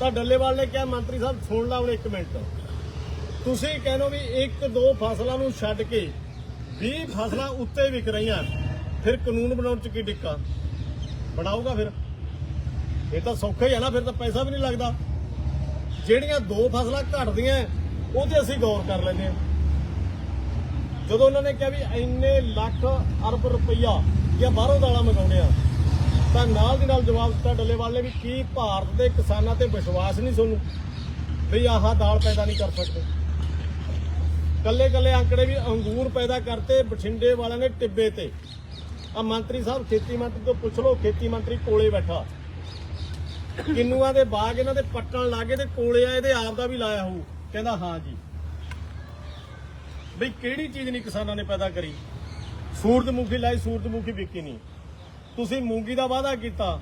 ਤਾਂ ਡੱਲੇਵਾਲ ਨੇ ਕਿਹਾ, ਮੰਤਰੀ ਸਾਹਿਬ, ਸੁਣ ਲਾ ਹੁਣ ਇੱਕ ਮਿੰਟ। ਤੁਸੀਂ ਕਹਿੰਦੇ ਵੀ ਇੱਕ ਦੋ ਫਸਲਾਂ ਨੂੰ ਛੱਡ ਕੇ 20 ਫਸਲਾਂ ਉੱਤੇ ਵਿਕ ਰਹੀਆਂ, ਫਿਰ ਕਾਨੂੰਨ ਬਣਾਉਣ ਚ ਕੀ ਟਿੱਕਾ ਬਣਾਊਗਾ ਫਿਰ? ਇਹ ਤਾਂ ਸੌਖਾ ਹੀ ਹੈ ਨਾ, ਫਿਰ ਤਾਂ ਪੈਸਾ ਵੀ ਨਹੀਂ ਲੱਗਦਾ। ਜਿਹੜੀਆਂ ਦੋ ਫਸਲਾਂ ਘਟਦੀਆਂ ਉਹ ਤੇ ਅਸੀਂ ਗੌਰ ਕਰ ਲੈਂਦੇ ਹਾਂ। ਜਦੋਂ ਉਹਨਾਂ ਨੇ ਕਿਹਾ ਵੀ ਇੰਨੇ ਲੱਖ ਅਰਬ ਰੁਪਈਆ ਜਾਂ ਬਾਹਰੋਂ ਦਾਲਾਂ ਮੰਗਾਉਂਦੇ ਆ ਤਾਂ ਨਾਲ ਦੀ ਨਾਲ ਜਵਾਬ ਦਿੱਤਾ ਡੱਲੇਵਾਲ ਨੇ ਵੀ ਕੀ ਭਾਰਤ ਦੇ ਕਿਸਾਨਾਂ ਤੇ ਵਿਸ਼ਵਾਸ ਨਹੀਂ ਤੁਹਾਨੂੰ ਵੀ ਆਹ ਦਾਲ ਪੈਦਾ ਨਹੀਂ ਕਰ ਸਕਦੇ। ਕੱਲੇ ਕੱਲੇ ਅੰਕੜੇ ਵੀ ਅੰਗੂਰ ਪੈਦਾ ਕਰਤੇ, ਬਠਿੰਡੇ ਵਾਲਿਆਂ ਨੇ ਟਿੱਬੇ ਤੇ। ਆ ਮੰਤਰੀ ਸਾਹਿਬ ਖੇਤੀ ਮੰਤਰੀ ਤੋਂ ਪੁੱਛ ਲਓ, ਖੇਤੀ ਮੰਤਰੀ ਕੋਲੇ ਬੈਠਾ। ਕਿੰਨੂਆਂ ਦੇ ਬਾਗ ਇਹਨਾਂ ਦੇ ਪੱਟਣ ਲਾਗੇ ਤੇ ਕੋਲੇ ਆ ਇਹਦੇ ਆਪ ਦਾ ਵੀ ਲਾਇਆ ਹੋਊ। ਕਹਿੰਦਾ, ਹਾਂ ਜੀ। ਬਈ ਕਿਹੜੀ ਚੀਜ਼ ਨਹੀਂ ਕਿਸਾਨਾਂ ਨੇ ਪੈਦਾ ਕਰੀ? ਸੂਰਜਮੁਖੀ ਲਾਈ, ਸੂਰਜਮੁਖੀ ਵਿਕੀ ਨਹੀਂ। ਤੁਸੀਂ ਮੂੰਗੀ ਦਾ ਵਾਅਦਾ ਕੀਤਾ।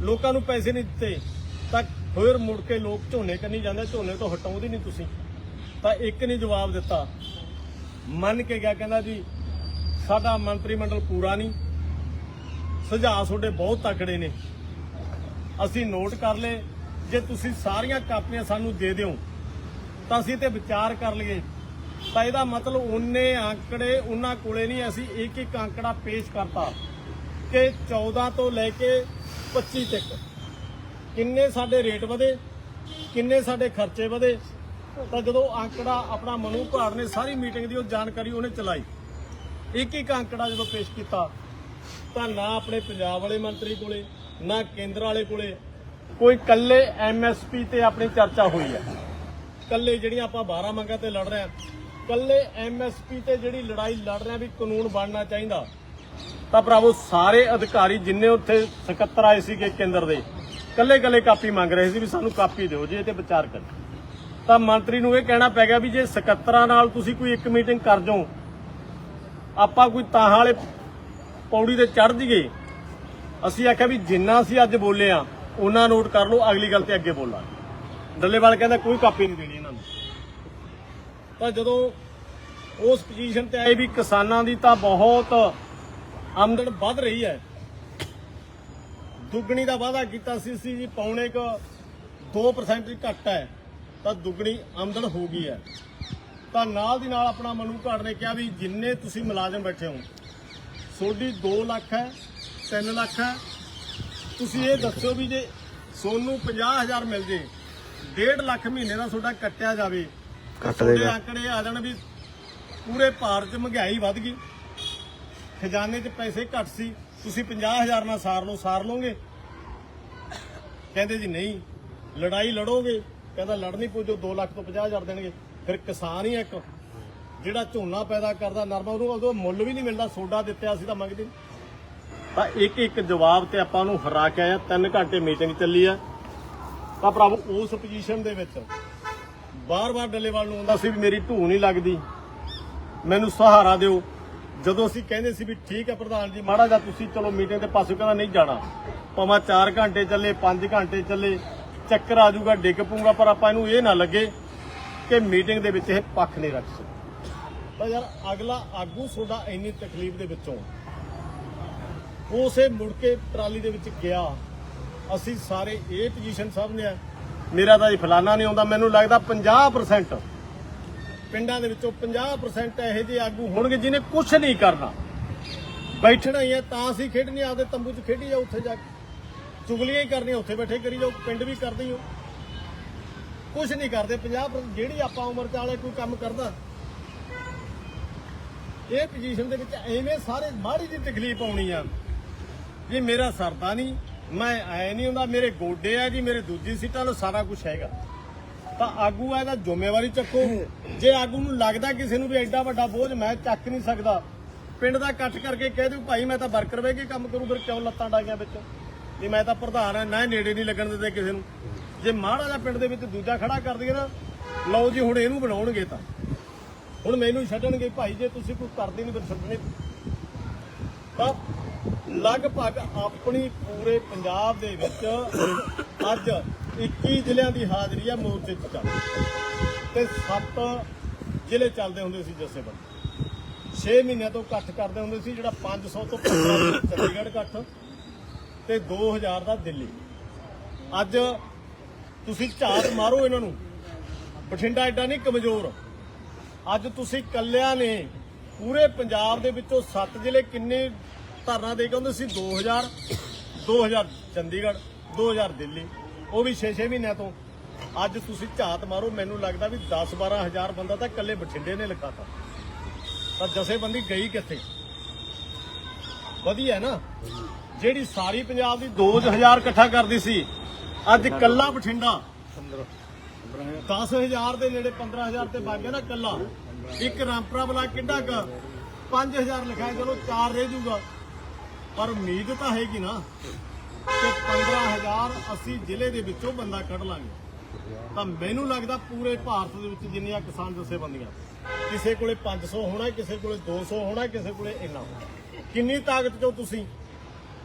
ਲੋਕਾਂ ਨੂੰ ਪੈਸੇ ਨਹੀਂ ਦਿੱਤੇ। ਤਾਂ ਫਿਰ ਮੁੜ ਕੇ ਲੋਕ ਝੋਨੇ ਕੰਨੀ ਜਾਂਦੇ, ਝੋਨੇ ਤੋਂ ਹਟਾਉਂਦੇ ਨਹੀਂ ਤੁਸੀਂ। ਤਾਂ ਇੱਕ ਨੇ ਜਵਾਬ ਦਿੱਤਾ। ਮੰਨ ਕੇ ਗਿਆ ਕਹਿੰਦਾ ਜੀ, ਸਾਡਾ ਮੰਤਰੀ ਮੰਡਲ ਪੂਰਾ ਨਹੀਂ। ਸੁਝਾਅ ਤੁਹਾਡੇ ਬਹੁਤ ਤਕੜੇ ਨੇ। ਅਸੀਂ ਨੋਟ ਕਰ ਲਏ। ਜੇ ਤੁਸੀਂ ਸਾਰੀਆਂ ਕਾਪੀਆਂ ਸਾਨੂੰ ਦੇ ਦਿਓ, ਤਾਂ ਅਸੀਂ ਤੇ ਵਿਚਾਰ ਕਰ ਲਈਏ। ਤਾਂ ਇਹਦਾ ਮਤਲਬ ਉਹਨੇ ਅੰਕੜੇ ਉਹਨਾਂ ਕੋਲੇ ਨਹੀਂ, ਅਸੀਂ ਇੱਕ ਇੱਕ ਅੰਕੜਾ ਪੇਸ਼ ਕਰਤਾ। ਕਿ 14 ਤੋਂ ਲੈ ਕੇ 25 ਤੱਕ। ਕਿੰਨੇ ਸਾਡੇ ਰੇਟ ਵਧੇ, ਕਿੰਨੇ ਸਾਡੇ ਖਰਚੇ ਵਧੇ, ਤਾਂ ਜਦੋਂ ਅੰਕੜਾ ਆਪਣਾ ਮਨੂ ਭਾੜ ਨੇ ਸਾਰੀ ਮੀਟਿੰਗ ਦੀ ਉਹ ਜਾਣਕਾਰੀ ਉਹਨੇ ਚਲਾਈ। ਇੱਕ ਇੱਕ ਅੰਕੜਾ ਜਦੋਂ ਪੇਸ਼ ਕੀਤਾ, ਤਾਂ ਨਾ ਆਪਣੇ ਪੰਜਾਬ ਵਾਲੇ ਮੰਤਰੀ ਕੋਲੇ, ਨਾ ਕੇਂਦਰ ਵਾਲੇ ਕੋਲੇ, ਕੋਈ ਕੱਲੇ ਐਮਐਸਪੀ ਤੇ ਆਪਣੀ ਚਰਚਾ ਹੋਈ ਹੈ। ਕੱਲੇ ਜਿਹੜੀਆਂ ਆਪਾਂ 12 ਮੰਗਾਂ ਤੇ ਲੜ ਰਹੇ ਆ ਕੱਲੇ ਐਮਐਸਪੀ ਤੇ ਜਿਹੜੀ ਲੜਾਈ ਲੜ ਰਹੇ ਆ ਵੀ ਕਾਨੂੰਨ ਬਣਨਾ ਚਾਹੀਦਾ ਤਾਂ ਭਰਾਵੋ, ਸਾਰੇ ਅਧਿਕਾਰੀ ਜਿੰਨੇ ਉੱਥੇ ਸਕੱਤਰ ਆਏ ਸੀਗੇ ਕੇਂਦਰ ਦੇ ਕੱਲੇ ਕੱਲੇ ਕਾਪੀ ਮੰਗ ਰਹੇ ਸੀ ਵੀ ਸਾਨੂੰ ਕਾਪੀ ਦਿਓ, ਜੇ ਇਹ ਤੇ ਵਿਚਾਰ ਕਰ। ਤਾਂ ਮੰਤਰੀ ਨੂੰ ਇਹ ਕਹਿਣਾ ਪੈ ਗਿਆ ਵੀ ਜੇ ਸਕੱਤਰਾਂ ਨਾਲ ਤੁਸੀਂ ਕੋਈ ਇੱਕ ਮੀਟਿੰਗ ਕਰ ਜਾਓ, ਆਪਾਂ ਕੋਈ ਤਾਂ ਵਾਲੇ ਪੌੜੀ ਤੇ ਚੜ ਜੀਏ ਅਸੀਂ ਆਖਿਆ ਵੀ ਜਿੰਨਾ ਅਸੀਂ ਅੱਜ ਬੋਲੇ ਆ, ਉਹਨਾਂ ਨੋਟ ਕਰ ਲਓ, ਅਗਲੀ ਗੱਲ ਤੇ ਅੱਗੇ ਬੋਲਾਂਗੇ। ਡੱਲੇਵਾਲ ਕਹਿੰਦਾ ਕੋਈ ਕਾਪੀ ਨਹੀਂ ਦੇਣੀ ਇਹਨਾਂ ਨੂੰ। ਤਾਂ ਜਦੋਂ ਉਸ ਪੋਜੀਸ਼ਨ ਤੇ ਆਏ ਵੀ ਕਿਸਾਨਾਂ ਦੀ ਤਾਂ ਬਹੁਤ ਆਮਦਨ ਵੱਧ ਰਹੀ ਹੈ। ਦੁੱਗਣੀ ਦਾ ਵਾਅਦਾ ਕੀਤਾ ਸੀ ਸੀ ਜੀ ਪੌਣੇ ਕ 2% ਹੀ ਘੱਟ ਹੈ ਤਾਂ ਦੁੱਗਣੀ ਆਮਦਨ ਹੋ ਗਈ ਹੈ। ਤਾਂ ਨਾਲ ਦੀ ਨਾਲ ਆਪਣਾ ਮਨੂ ਘਾੜ ਨੇ ਕਿਹਾ ਵੀ ਜਿੰਨੇ ਤੁਸੀਂ ਮੁਲਾਜ਼ਮ ਬੈਠੇ ਹੋ ਤੁਹਾਡੀ 2 ਲੱਖ ਹੈ 3 ਲੱਖ ਹੈ। ਤੁਸੀਂ ਇਹ ਦੱਸੋ ਵੀ ਜੇ ਸੋਨੂੰ 50000 ਮਿਲ ਜੇ 1.5 ਲੱਖ ਮਹੀਨੇ ਦਾ ਤੁਹਾਡਾ ਕੱਟਿਆ ਜਾਵੇ ਕੱਟ ਦੇਗਾ। ਆંકੜੇ ਆ ਜਾਣ ਵੀ ਪੂਰੇ ਭਾਰਤ 'ਚ ਮਹਿੰਗਾਈ ਵੱਧ ਗਈ। ਖਜ਼ਾਨੇ 'ਚ ਪੈਸੇ ਘੱਟ ਸੀ, ਤੁਸੀਂ 50000 ਨਾਲ ਸਾਰ ਲਓ, ਸਾਰ ਲਓਗੇ? ਕਹਿੰਦੇ ਜੀ ਨਹੀਂ, ਲੜਾਈ ਲੜੋਗੇ, ਕਹਿੰਦਾ ਲੜਨੀ ਪਊ ਜੋ 2 ਲੱਖ ਤੋਂ 50000 ਦੇਣਗੇ। ਫਿਰ ਕਿਸਾਨ ਹੀ ਇੱਕ, ਜਿਹੜਾ ਝੋਨਾ ਪੈਦਾ ਕਰਦਾ ਨਰਮਾ, ਉਹਨੂੰ ਉਦੋਂ ਮੁੱਲ ਵੀ ਨਹੀਂ ਮਿਲਦਾ, ਸੋਡਾ ਦਿੱਤਿਆ ਸੀ ਤਾਂ ਮੰਗਦੇ ਨਹੀਂ। ਤਾਂ ਇੱਕ ਇੱਕ ਜਵਾਬ ਤੇ ਆਪਾਂ ਨੂੰ ਹਰਾ ਕੇ ਆਇਆ 3 ਘੰਟੇ ਮੀਟਿੰਗ ਚੱਲੀ ਆ। ਤਾਂ ਪ੍ਰਭੂ ਉਸ ਪੋਜੀਸ਼ਨ ਦੇ ਵਿੱਚ ਬਾਰ-ਬਾਰ ਡੱਲੇਵਾਲ ਨੂੰ ਆਉਂਦਾ ਸੀ ਵੀ ਮੇਰੀ ਢੂ ਨਹੀਂ ਲੱਗਦੀ। ਮੈਨੂੰ ਸਹਾਰਾ ਦਿਓ। ਜਦੋਂ ਅਸੀਂ ਕਹਿੰਦੇ ਸੀ ਵੀ ਠੀਕ ਹੈ ਪ੍ਰਧਾਨ ਜੀ, ਮਾੜਾ ਜਿਹਾ ਤੁਸੀਂ ਚਲੋ ਮੀਟਿੰਗ ਦੇ ਪਾਸੇ ਕਹਿੰਦਾ ਨਹੀਂ ਜਾਣਾ। ਭਾਵੇਂ 4 ਘੰਟੇ ਚੱਲੇ 5 ਘੰਟੇ ਚੱਲੇ, ਚੱਕਰ ਆ ਜਾਊਗਾ, ਡਿੱਗ ਪਊਗਾ, ਪਰ ਆਪਾਂ ਇਹਨੂੰ ਇਹ ਨਾ ਲੱਗੇ ਕਿ ਮੀਟਿੰਗ ਦੇ ਵਿੱਚ ਇਹ ਪੱਖ ਨਹੀਂ ਰੱਖ ਸਕਦੇ। ਤਾਂ ਯਾਰ, ਅਗਲਾ ਆਗੂ ਤੁਹਾਡਾ ਇੰਨੀ ਤਕਲੀਫ ਦੇ ਵਿੱਚੋਂ। ਉਸੇ ਮੁੜ ਕੇ ਟਰਾਲੀ ਦੇ ਵਿੱਚ ਗਿਆ। ਅਸੀਂ ਸਾਰੇ ਇਹ ਪੋਜੀਸ਼ਨ ਸਾਹਮਣੇ ਆ ਮੇਰਾ ਤਾਂ ਜੀ ਫਲਾਨਾ ਨਹੀਂ ਆਉਂਦਾ। ਮੈਨੂੰ ਲੱਗਦਾ 50% ਪਿੰਡਾਂ ਦੇ ਵਿੱਚੋਂ 50% ਇਹੋ ਜਿਹੇ ਆਗੂ ਹੋਣਗੇ ਜਿਨੇ ਕੁਝ ਨਹੀਂ ਕਰਨਾ। ਬੈਠਣਾ ਹੀ ਹੈ, ਤਾਂ ਅਸੀਂ ਖੇਡਣੀ ਆਪਦੇ ਤੰਬੂ 'ਚ ਖੇਡੀ ਜਾਓ ਉੱਥੇ ਜਾ ਕੇ। ਚੁਗਲੀਆਂ ਹੀ ਕਰਨੀਆਂ, ਉੱਥੇ ਬੈਠੇ ਕਰੀ ਜਾਓ, ਪਿੰਡ ਵੀ ਕਰਦੇ ਹੋ ਕੁਝ ਨਹੀਂ ਕਰਦੇ 50% ਜਿਹੜੀ ਆਪਾਂ ਉਮਰ 'ਚ ਵਾਲੇ ਕੋਈ ਕੰਮ ਕਰਦਾ। ਇਹ ਪੋਜੀਸ਼ਨ ਦੇ ਵਿੱਚ ਐਵੇਂ ਸਾਰੇ ਮਾੜੀ ਜਿਹੀ ਤਕਲੀਫ ਆਉਣੀ ਆ। ਜੀ ਮੇਰਾ ਸਰਦਾ ਨਹੀਂ, ਮੈਂ ਐ ਨਹੀਂ ਹੁੰਦਾ, ਮੇਰੇ ਗੋਡੇ ਆ ਜੀ, ਮੇਰੇ ਦੂਜੀ ਸੀਟਾਂ ਨੂੰ ਸਾਰਾ ਕੁਝ ਹੈਗਾ। ਤਾਂ ਆਗੂ ਆ ਇਹਦਾ ਜ਼ਿੰਮੇਵਾਰੀ ਚੱਕੋ। ਜੇ ਆਗੂ ਨੂੰ ਲੱਗਦਾ ਕਿਸੇ ਨੂੰ ਵੀ ਐਡਾ ਵੱਡਾ ਬੋਝ, ਮੈਂ ਚੱਕ ਨਹੀਂ ਸਕਦਾ। ਪਿੰਡ ਦਾ ਇਕੱਠ ਕਰਕੇ ਕਹਿ ਦਿਓ, ਭਾਈ, ਮੈਂ ਤਾਂ ਵਰਕਰ ਵੇ ਕੇ ਕੰਮ ਕਰੂ, ਫਿਰ ਕਿਉਂ ਲੱਤਾਂ ਡਾਈਆਂ ਵਿੱਚ? ਵੀ ਮੈਂ ਤਾਂ ਪ੍ਰਧਾਨ ਆ ਨਾ ਨੇੜੇ ਨਹੀਂ ਲੱਗਣ ਦਿੰਦੇ ਕਿਸੇ ਨੂੰ। ਜੇ ਮਾੜਾ ਜਿਹਾ ਪਿੰਡ ਦੇ ਵਿੱਚ ਦੂਜਾ ਖੜਾ ਕਰ ਦਈਏ ਨਾ, ਲਓ ਜੀ, ਹੁਣ ਇਹਨੂੰ ਬਣਾਉਣਗੇ ਤਾਂ। ਹੁਣ ਮੈਨੂੰ ਛੱਡਣਗੇ, ਭਾਈ, ਜੇ ਤੁਸੀਂ ਕੋਈ ਕਰਦੇ ਨਹੀਂ, ਫਿਰ ਛੱਡਣੇ ਤਾਂ ਲਗਭਗ ਆਪਣੀ ਪੂਰੇ ਪੰਜਾਬ ਦੇ ਵਿੱਚ ਅੱਜ 21 ਜ਼ਿਲ੍ਹਿਆਂ ਦੀ ਹਾਜ਼ਰੀ ਹੈ ਮੋਰਚੇ 'ਚ ਚੱਲ। ਤੇ 7 ਜ਼ਿਲ੍ਹੇ ਚੱਲਦੇ ਹੁੰਦੇ ਸੀ ਜਥੇਬੰਦੀ 6 ਮਹੀਨਿਆਂ ਤੋਂ ਇਕੱਠ ਕਰਦੇ ਹੁੰਦੇ ਸੀ, ਜਿਹੜਾ 500 ਤੋਂ 1500 ਚੰਡੀਗੜ੍ਹ ਇਕੱਠ ਤੇ 2000 ਦਾ ਦਿੱਲੀ। ਅੱਜ ਤੁਸੀਂ ਝਾਤ ਮਾਰੋ ਇਹਨਾਂ ਨੂੰ। ਬਠਿੰਡਾ ਐਡਾ ਨਹੀਂ, ਕਮਜ਼ੋਰ। ਅੱਜ ਤੁਸੀਂ ਕੱਲਿਆਂ ਨੇ ਪੂਰੇ ਪੰਜਾਬ ਦੇ ਵਿੱਚੋਂ 7 ਜ਼ਿਲ੍ਹੇ ਕਿੰਨੇ ਧਰਨਾ ਦੇ ਕੇ ਹੁੰਦੇ ਸੀ? 2000 2000 ਚੰਡੀਗੜ੍ਹ 2000 ਦਿੱਲੀ। ਉਹ ਵੀ 6-6 ਮਹੀਨਿਆਂ ਤੋਂ। ਅੱਜ ਤੁਸੀਂ ਝਾਤ ਮਾਰੋ, ਮੈਨੂੰ ਲੱਗਦਾ ਵੀ 10-12 ਹਜ਼ਾਰ ਬੰਦਾ ਤਾਂ ਕੱਲੇ ਬਠਿੰਡੇ ਨੇ ਲਿਖਾਤਾ ਤਾਂ ਜਥੇਬੰਦੀ ਗਈ ਕਿੱਥੇ? ਵਧੀਆ ਨਾ? ਜਿਹੜੀ ਸਾਰੀ ਪੰਜਾਬ ਦੀ 2000 ਇਕੱਠਾ ਕਰਦੀ ਸੀ, ਅੱਜ ਕੱਲਾ ਬਠਿੰਡਾ। 10000 ਦੇ ਨੇੜੇ 15000 ਤੇ ਵਗ ਗਿਆ ਨਾ ਕੱਲਾ ਇੱਕ ਰਾਮਪਰਾ ਬਲਾ ਕਿੱਡਾ ਕ? 5000 ਲਿਖਾਇਆ ਚਲੋ 4 ਰਹਿ ਜੂਗਾ। ਪਰ ਉਮੀਦ ਤਾਂ ਹੈਗੀ ਨਾ। ਕਿ 15000 ਅਸੀਂ ਜ਼ਿਲ੍ਹੇ ਦੇ ਵਿੱਚੋਂ ਬੰਦਾ ਕੱਢ ਲਾਂਗੇ। ਤਾਂ ਮੈਨੂੰ ਲੱਗਦਾ ਪੂਰੇ ਭਾਰਤ ਦੇ ਵਿੱਚ ਜਿੰਨੀਆਂ ਕਿਸਾਨ ਜਥੇਬੰਦੀਆਂ, ਕਿਸੇ ਕੋਲੇ 500 ਹੋਣਾ, ਕਿਸੇ ਕੋਲੇ 200 ਹੋਣਾ, ਕਿਸੇ ਕੋਲੇ ਇੰਨਾ ਕਿੰਨੀ ਤਾਕਤ ਚੋਂ ਤੁਸੀਂ?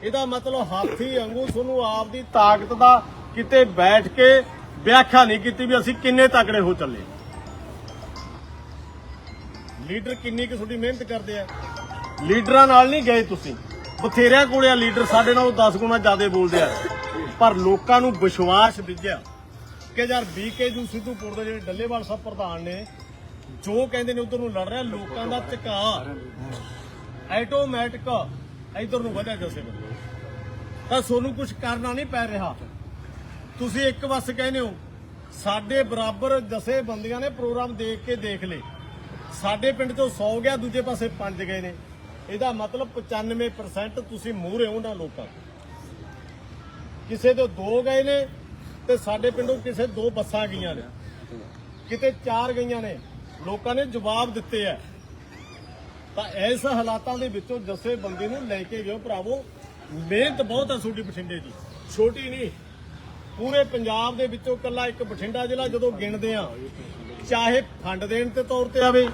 ਇਹਦਾ ਮਤਲਬ ਹਾਥੀ ਵਾਂਗੂ ਤੁਹਾਨੂੰ ਆਪਦੀ ਤਾਕਤ ਦਾ ਕਿਤੇ ਬੈਠ ਕੇ ਵਿਆਖਿਆ ਨਹੀਂ ਕੀਤੀ ਵੀ ਅਸੀਂ ਕਿੰਨੇ ਤਕੜੇ ਹੋ ਚੱਲੇ। ਲੀਡਰ ਕਿੰਨੀ ਕੁ ਤੁਹਾਡੀ ਮਿਹਨਤ ਕਰਦੇ ਆ? ਲੀਡਰਾਂ ਨਾਲ ਨਹੀਂ ਗਏ ਤੁਸੀਂ। ਬਥੇਰਿਆਂ ਕੋਲੇ ਆ ਲੀਡਰ, ਸਾਡੇ ਨਾਲੋਂ 10 ਗੁਣਾ ਜ਼ਿਆਦਾ ਬੋਲਦੇ ਆ। ਪਰ ਲੋਕਾਂ ਨੂੰ ਵਿਸ਼ਵਾਸ ਦਿੱਜਿਆ ਕਿ ਯਾਰ ਬੀਕੇ ਜੂ ਸਿੱਧੂਪੁਰ ਦੇ ਜਿਹੜੇ ਡੱਲੇਵਾਲ ਸਾਹਿਬ ਪ੍ਰਧਾਨ ਨੇ, ਜੋ ਕਹਿੰਦੇ ਨੇ ਉਧਰ ਨੂੰ ਲੜ ਰਿਹਾ, ਲੋਕਾਂ ਦਾ ਝਕਾ ਆਟੋਮੈਟਿਕ ਇਧਰ ਨੂੰ ਵਧਿਆ ਜਸੇ ਤਾਂ ਤੁਹਾਨੂੰ ਕੁਝ ਕਰਨਾ ਨਹੀਂ ਪੈ ਰਿਹਾ। ਤੁਸੀਂ ਇੱਕ ਬਸ ਕਹਿੰਦੇ ਹੋ, ਸਾਡੇ ਬਰਾਬਰ ਜਸੇ ਬੰਦੀਆਂ ਨੇ ਪ੍ਰੋਗਰਾਮ ਦੇਖ ਕੇ ਦੇਖ ਲਏ। ਸਾਡੇ ਪਿੰਡ ਤੋਂ 100 ਗਿਆ, ਦੂਜੇ ਪਾਸੇ 5 ਗਏ ਨੇ। ਇਹਦਾ ਮਤਲਬ 95% ਤੁਸੀਂ ਮੂਹਰੇ ਹੋ ਉਹਨਾਂ ਲੋਕਾਂ ਤੋਂ। ਕਿਸੇ ਤੋਂ ਦੋ ਗਏ ਨੇ ਤੇ ਸਾਡੇ ਪਿੰਡੋਂ ਕਿਸੇ ਦੋ ਬੱਸਾਂ ਗਈਆਂ ਨੇ। ਕਿਤੇ ਚਾਰ ਗਈਆਂ ਨੇ, ਲੋਕਾਂ ਨੇ ਜਵਾਬ ਦਿੱਤੇ ਆ। ਤਾਂ ਇਸ ਹਾਲਾਤਾਂ ਦੇ ਵਿੱਚੋਂ ਜੱਸੇ ਬੰਦੇ ਨੂੰ ਲੈ ਕੇ ਗਿਓ ਭਰਾਵੋ। ਮਿਹਨਤ ਬਹੁਤ ਆ ਤੁਹਾਡੀ ਬਠਿੰਡੇ ਦੀ। ਛੋਟੀ ਨਹੀਂ, ਪੂਰੇ ਪੰਜਾਬ ਦੇ ਵਿੱਚੋਂ ਕੱਲਾ ਇੱਕ ਬਠਿੰਡਾ ਜ਼ਿਲ੍ਹਾ ਜਦੋਂ ਗਿਣਦੇ ਆ, ਚਾਹੇ ਫੰਡ ਦੇਣ ਤੇ ਤੌਰ ਤੇ ਆਵੇ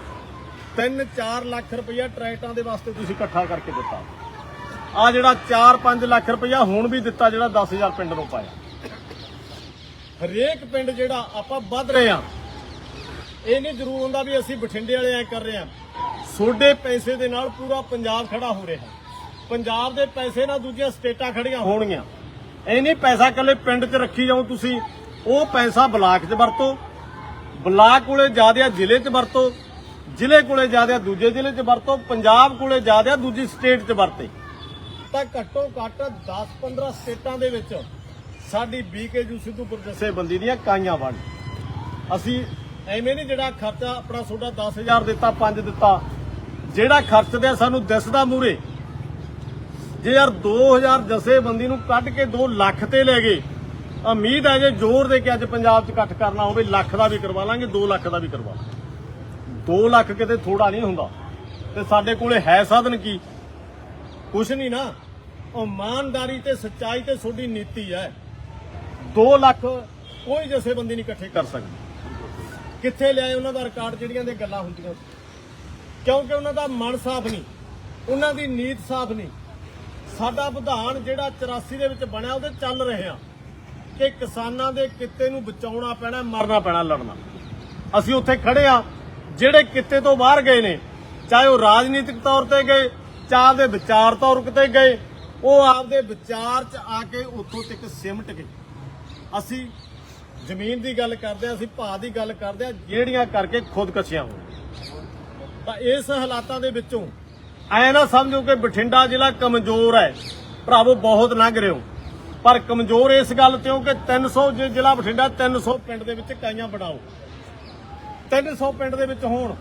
3-4 ਲੱਖ ਰੁਪਇਆ ਟਰੈਕਟਰਾਂ ਦੇ ਵਾਸਤੇ ਤੁਸੀਂ ਇਕੱਠਾ ਕਰਕੇ ਦਿੱਤਾ। ਆ ਜਿਹੜਾ 4-5 ਲੱਖ ਰੁਪਇਆ ਹੁਣ ਵੀ ਦਿੱਤਾ ਜਿਹੜਾ 10000 ਪਿੰਡ ਨੂੰ ਪਾਇਆ। ਹਰੇਕ ਪਿੰਡ ਜਿਹੜਾ ਆਪਾਂ ਵੱਧ ਰਹੇ ਆ ਇਹ ਨਹੀਂ ਜ਼ਰੂਰ ਹੁੰਦਾ ਵੀ ਅਸੀਂ ਬਠਿੰਡੇ ਵਾਲੇ ਐ ਕਰ ਰਹੇ ਆ ਸੋਡੇ ਪੈਸੇ ਦੇ ਨਾਲ ਪੂਰਾ ਪੰਜਾਬ ਖੜਾ ਹੋ ਰਿਹਾ। ਪੰਜਾਬ ਦੇ ਪੈਸੇ ਨਾਲ ਦੂਜੀਆਂ ਸਟੇਟਾਂ ਖੜੀਆਂ ਹੋਣਗੀਆਂ। ਇਹ ਨਹੀਂ ਪੈਸਾ ਇਕੱਲੇ ਪਿੰਡ 'ਚ ਰੱਖੀ ਜਾਓ ਤੁਸੀਂ। ਉਹ ਪੈਸਾ ਬਲਾਕ 'ਚ ਵਰਤੋ। ਬਲਾਕ ਕੋਲੇ ਜ਼ਿਆਦਾ ਜ਼ਿਲ੍ਹੇ 'ਚ ਵਰਤੋ। ਜ਼ਿਲ੍ਹੇ ਕੋਲੇ ਜ਼ਿਆਦਾ, ਦੂਜੇ ਜ਼ਿਲ੍ਹੇ 'ਚ ਵਰਤੋ, ਪੰਜਾਬ ਕੋਲੇ ਜ਼ਿਆਦਾ, ਦੂਜੀ ਸਟੇਟ 'ਚ ਵਰਤੇ। ਤਾਂ ਘੱਟੋ ਘੱਟ 10-15 ਸਟੇਟਾਂ ਦੇ ਵਿੱਚ ਸਾਡੀ ਬੀਕੇਯੂ ਸਿੱਧੂਪੁਰ ਜਥੇਬੰਦੀ ਦੀਆਂ ਕਾਈਆਂ ਬਣ। ਅਸੀਂ ਐਵੇਂ ਨਹੀਂ ਜਿਹੜਾ ਖਰਚਾ ਆਪਣਾ ਤੁਹਾਡਾ 10000 ਦਿੱਤਾ 5 ਦਿੱਤਾ, ਜਿਹੜਾ ਖਰਚਦੇ ਆ ਸਾਨੂੰ ਦਿਸਦਾ ਮੂਰੇ ਜੇ ਯਾਰ 2000 ਜਥੇਬੰਦੀ ਨੂੰ ਕੱਢ ਕੇ 2 ਲੱਖ ਤੇ ਲੈ ਗਏ, ਉਮੀਦ ਹੈ ਜੇ ਜ਼ੋਰ ਦੇ ਕੇ ਅੱਜ ਪੰਜਾਬ 'ਚ ਇਕੱਠ ਕਰਨਾ ਹੋਵੇ, ਲੱਖ ਦਾ ਵੀ ਕਰਵਾ ਲਾਂਗੇ 2 ਲੱਖ ਦਾ ਵੀ ਕਰਵਾ ਲਾਂਗੇ। 2 ਲੱਖ ਕਿਤੇ ਥੋੜਾ ਨਹੀਂ ਹੁੰਦਾ। ਤੇ ਸਾਡੇ ਕੋਲੇ ਹੈ ਸਾਧਨ ਕੀ? ਕੁਛ ਨਹੀਂ ਨਾ। ਉਹ ਇਮਾਨਦਾਰੀ ਤੇ ਸੱਚਾਈ ਤੇ ਤੁਹਾਡੀ ਨੀਤੀ ਹੈ। 2 ਲੱਖ ਕੋਈ ਜਥੇਬੰਦੀ ਨਹੀਂ ਇਕੱਠੇ ਕਰ ਸਕਦੀ। ਕਿੱਥੇ ਲਿਆਏ ਉਹਨਾਂ ਦਾ ਰਿਕਾਰਡ ਜਿਹੜੀਆਂ ਦੇ ਗੱਲਾਂ ਹੁੰਦੀਆਂ? ਕਿਉਂਕਿ ਉਹਨਾਂ ਦਾ ਮਨ ਸਾਫ਼ ਨਹੀਂ, ਉਹਨਾਂ ਦੀ ਨੀਤ ਸਾਫ਼ ਨਹੀਂ। ਸਾਡਾ ਵਿਧਾਨ ਜਿਹੜਾ 84 ਦੇ ਵਿੱਚ ਬਣਿਆ, ਉਹਦੇ ਚੱਲ ਰਹੇ ਆ। ਕਿ ਕਿਸਾਨਾਂ ਦੇ ਕਿੱਤੇ ਨੂੰ ਬਚਾਉਣਾ ਪੈਣਾ, ਮਰਨਾ ਪੈਣਾ, ਲੜਨਾ। ਅਸੀਂ ਉੱਥੇ ਖੜੇ ਆ। ਜਿਹੜੇ ਕਿੱਤੇ ਤੋਂ ਬਾਹਰ ਗਏ ਨੇ, ਚਾਹੇ ਉਹ ਰਾਜਨੀਤਿਕ ਤੌਰ ਤੇ ਗਏ, ਚਾਹ ਦੇ ਵਿਚਾਰ ਤੌਰ ਤੇ ਗਏ, ਉਹ ਆਪਦੇ ਵਿਚਾਰ 'ਚ ਆ ਕੇ ਉੱਥੋਂ ਤੱਕ ਸਿਮਟ ਗਏ। ਅਸੀਂ ਜ਼ਮੀਨ ਦੀ ਗੱਲ ਕਰਦੇ ਆ ਅਸੀਂ ਭਾਅ ਦੀ ਗੱਲ ਕਰਦੇ ਆ ਜਿਹੜੀਆਂ ਕਰਕੇ ਖੁਦਕਸ਼ੀਆਂ ਹੋ ਤਾਂ ਇਸ ਹਾਲਾਤਾਂ ਦੇ ਵਿੱਚੋਂ ਐ ਨਾ ਸਮਝੋ ਕਿ ਬਠਿੰਡਾ ਜ਼ਿਲ੍ਹਾ ਕਮਜ਼ੋਰ ਹੈ। ਭਰਾਵੋ, ਬਹੁਤ ਲੰਘ ਰਹੇ ਹੋ। ਪਰ ਕਮਜ਼ੋਰ ਇਸ ਗੱਲ ਤੇ ਹੋ ਕਿ 300 ਜ਼ਿਲ੍ਹਾ ਬਠਿੰਡਾ 300 ਪਿੰਡ ਦੇ ਵਿੱਚ ਇਕਾਈਆਂ ਬਣਾਓ। 300 ਪਿੰਡ ਦੇ ਵਿੱਚ ਹੋਣ।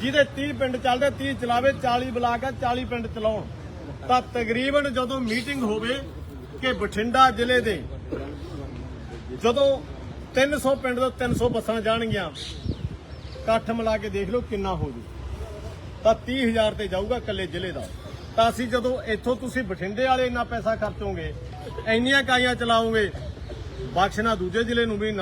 ਜਿਹਦੇ 30 ਪਿੰਡ ਚੱਲਦੇ 30 ਚਲਾਵੇ 40 ਬਲਾਕ ਆ 40 ਪਿੰਡ ਚਲਾਉਣ। ਤਾਂ ਤਕਰੀਬਨ ਜਦੋਂ ਮੀਟਿੰਗ ਹੋਵੇ ਕਿ ਬਠਿੰਡਾ ਜ਼ਿਲ੍ਹੇ ਦੇ ਜਦੋਂ 300 ਪਿੰਡ ਤੋਂ 300 ਬੱਸਾਂ ਜਾਣਗੀਆਂ, ਇਕੱਠ ਮਿਲਾ ਕੇ ਦੇਖ ਲਓ ਕਿੰਨਾ ਹੋ ਜੂ। ਤਾਂ 30000 ਤੇ ਜਾਊਗਾ ਇਕੱਲੇ ਜ਼ਿਲ੍ਹੇ ਦਾ। ਤਾਂ ਅਸੀਂ ਜਦੋਂ ਇੱਥੋਂ ਤੁਸੀਂ ਬਠਿੰਡੇ ਵਾਲੇ ਇੰਨਾ ਪੈਸਾ ਖਰਚੋਗੇ, ਇੰਨੀਆਂ ਕਾਈਆਂ ਚਲਾਓਗੇ ਬਖਸ਼ਣਾ ਦੂਜੇ ਜ਼ਿਲ੍ਹੇ ਨੂੰ ਵੀ